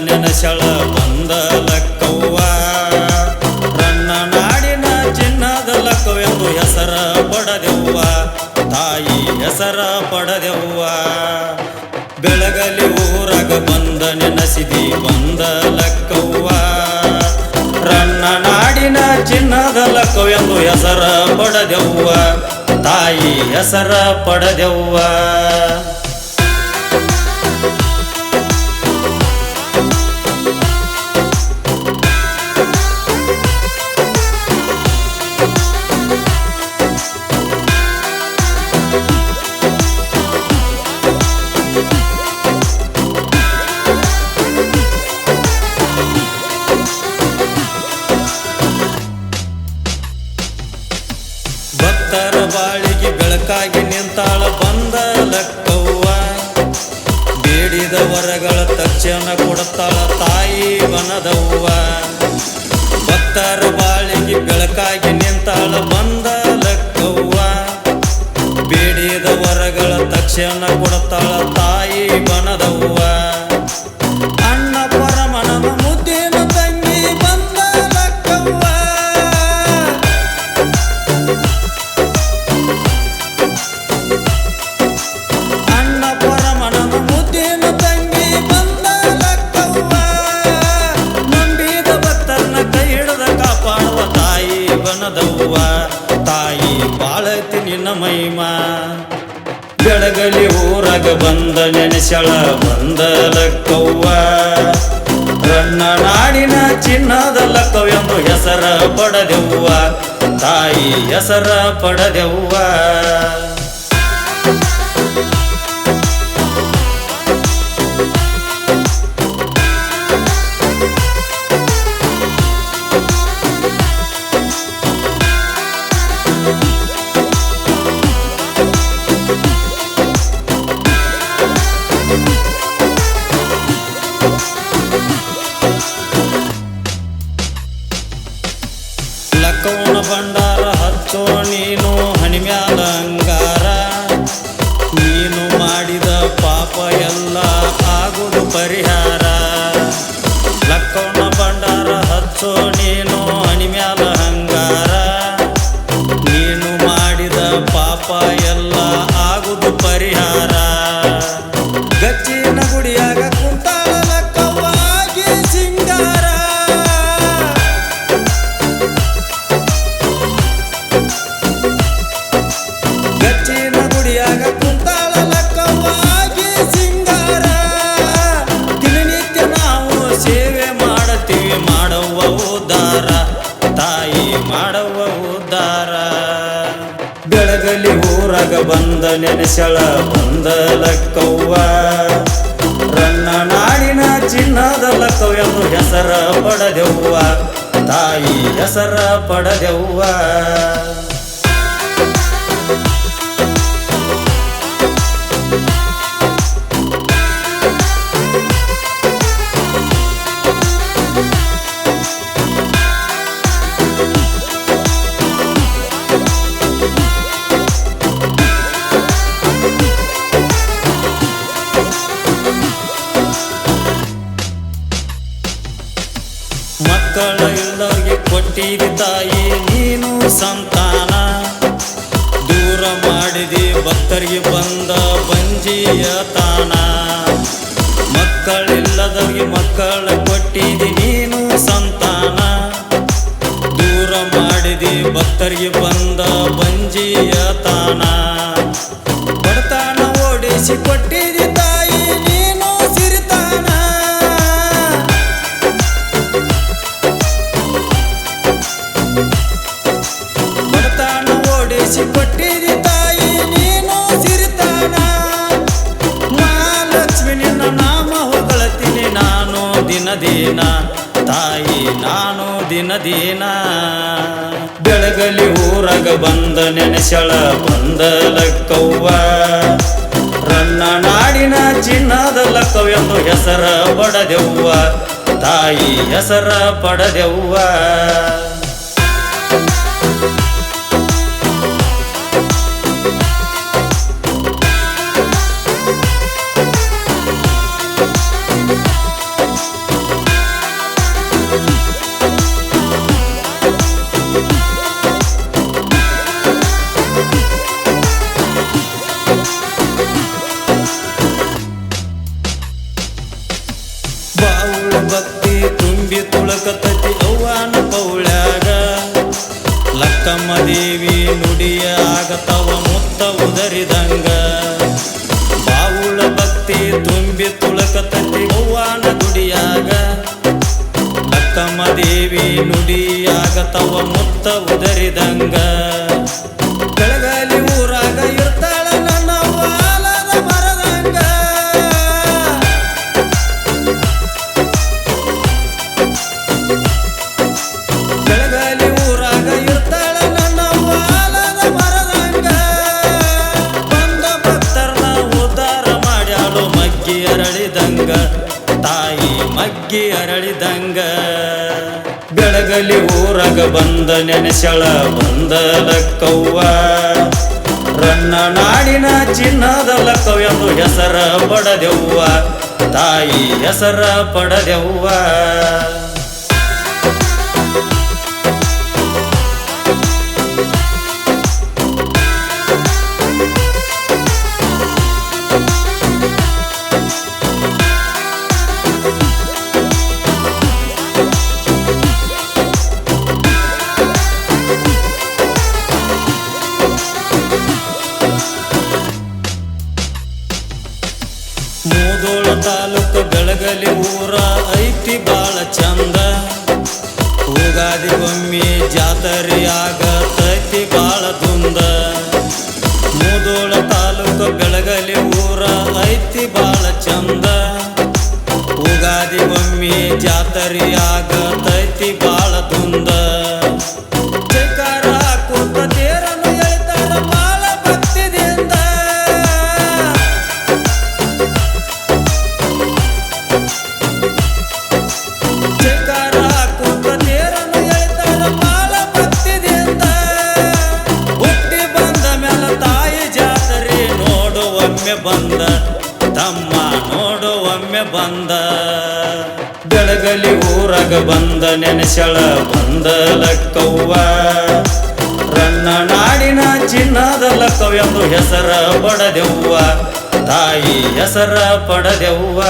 ನೆನಸಳ ಬಂದ ಲಕ್ಕವ್ವ ನನ್ನ ನಾಡಿನ ಚಿನ್ನದ ಲಕ್ಕವೆಂದು ಹೆಸರ ಪಡೆದೆವ್ವ. ತಾಯಿ ಹೆಸರ ಪಡೆದೆವ್ವ. ಬೆಳಗಲಿ ಊರಾಗ ಬಂದ ನೆನಸಿದಿ ಬಂದ ಲಕ್ಕವ್ವ ರನ್ನ ನಾಡಿನ ಚಿನ್ನದ ಲಕ್ಕವೆಂದು ಹೆಸರ ಪಡೆದೆವ್ವ. ತಾಯಿ ಹೆಸರ ಪಡೆದೆವ್ವ. ಬಾಳಿಗೆ ಬೆಳಕಾಗಿ ನಿಂತಾಳ ಬಂದ ಲಕ್ಕವ್ವ. ಬೇಡಿದ ವರಗಳ ತಕ್ಷಣ ಕೊಡುತ್ತಾಳ ತಾಯಿ ಬನದವ್ವ ಭಕ್ತರ ಬಾಳಿಗೆ ಬೆಳಕಾಗಿ ನಿಂತಾಳ ಬಂದ ಲಕ್ಕವ್ವ. ಬೇಡಿದ ವರಗಳ ತಕ್ಷಣ ಕೊಡುತ್ತಾಳ ಬೆಳಗಲಿ ಊರಾಗ ಬಂದ ನೆನೆಸಳ ಬಂದಲ ಕವ್ವ. ರನ್ನ ನಾಡಿನ ಚಿನ್ನದ ಲಕ್ಕವೆಂದು ಹೆಸರ ಪಡೆದೆವ್ವ. ತಾಯಿ ಹೆಸರ ಪಡೆದೆವ್ವ. ನೆನೆಸಳ ಬಂದ ಲಕ್ಕವ್ವ ರನ್ನ ನಾಡಿನ ಚಿನ್ನದ ಲಕ್ಕವೆಂದು ಹೆಸರ ಪಡೆದೆವ್ವ. ತಾಯಿ ಹೆಸರ ಪಡೆದೆವ್ವ. ಕೊಟ್ಟಿದಿ ತಾಯಿ, ನೀನು ಸಂತಾನ. ದೂರ ಮಾಡಿದಿ ಭಕ್ತರಿಗೆ ಬಂದ ಬಂಜಿಯ ತಾನ ಮಕ್ಕಳಿಲ್ಲದವರಿಗೆ ಮಕ್ಕಳ ಕೊಟ್ಟಿದಿ, ನೀನು ಸಂತಾನ. ದೂರ ಮಾಡಿದಿ ಭಕ್ತರಿಗೆ ಬಂದ ಬಂಜಿಯ ತಾನ ಬಡತಾನ ಓಡಿಸಿ ಕೊಟ್ಟಿದಿ ದಿನ ಬೆಳಗಲಿ ಊರಾಗ ಬಂದ ನೆನೆಸಳ ಬಂದ ಲಕ್ಕವ್ವ ರನ್ನ ನಾಡಿನ ಚಿನ್ನದ ಲಕ್ಕವೆಂದು ಹೆಸರ ಪಡೆದೆವ್ವ. ತಾಯಿ ಹೆಸರ ಪಡೆದೆವ್ವ. ತುಂಬಿ ತುಳಕತತಿ ಅವ್ವಾನ ಪೌಳ್ಯಾಗ. ಲಕ್ಕಮ್ಮ ದೇವಿ ನುಡಿಯ ಆಗತವ ಮುತ್ತ ಉದರಿದಂಗ. ಬಾವುಳ ಭಕ್ತಿ ತುಂಬಿ ತುಳಕತತಿ ಅವನ ದುಡಿಯಾಗ ಲಕ್ಕಮ್ಮ ದೇವಿ ನುಡಿಯಾಗತವ ಮುತ್ತ ಉದರಿದಂಗ. ಅರಳಿದಂಗ ಬೆಳಗಲಿ ಊರಗ ಬಂದ ನೆನೆಸಳ ಬಂದಲ ಕವ್ವ ರನ್ನ ನಾಡಿನ ಚಿನ್ನದ ಲಕ್ಕವೆಂದು ಹೆಸರ ಪಡದೆವ್ವ. ತಾಯಿ ಹೆಸರ ಪಡದೆವ್ವ. ತಾಲೂಕು ಊರ ಐತಿ ಬಾಳ ಚಂದ. ಉಗಾದಿ ಒಮ್ಮೆ ಬಾಳ ಒಮ್ಮೆ ಬಂದ, ತಮ್ಮ ನೋಡು ಒಮ್ಮೆ ಬಂದ. ಬೆಳಗಲಿ ಊರಾಗ ಬಂದ, ನೆನೆಸಳ ಬಂದ ಲಕ್ಕವ್ವ. ರನ್ನ ನಾಡಿನ ಚಿನ್ನದ ಲಕ್ಕವೆಂದು ಹೆಸರ ಪಡದೆವ್ವ. ತಾಯಿ ಹೆಸರ ಪಡದೆವ್ವ.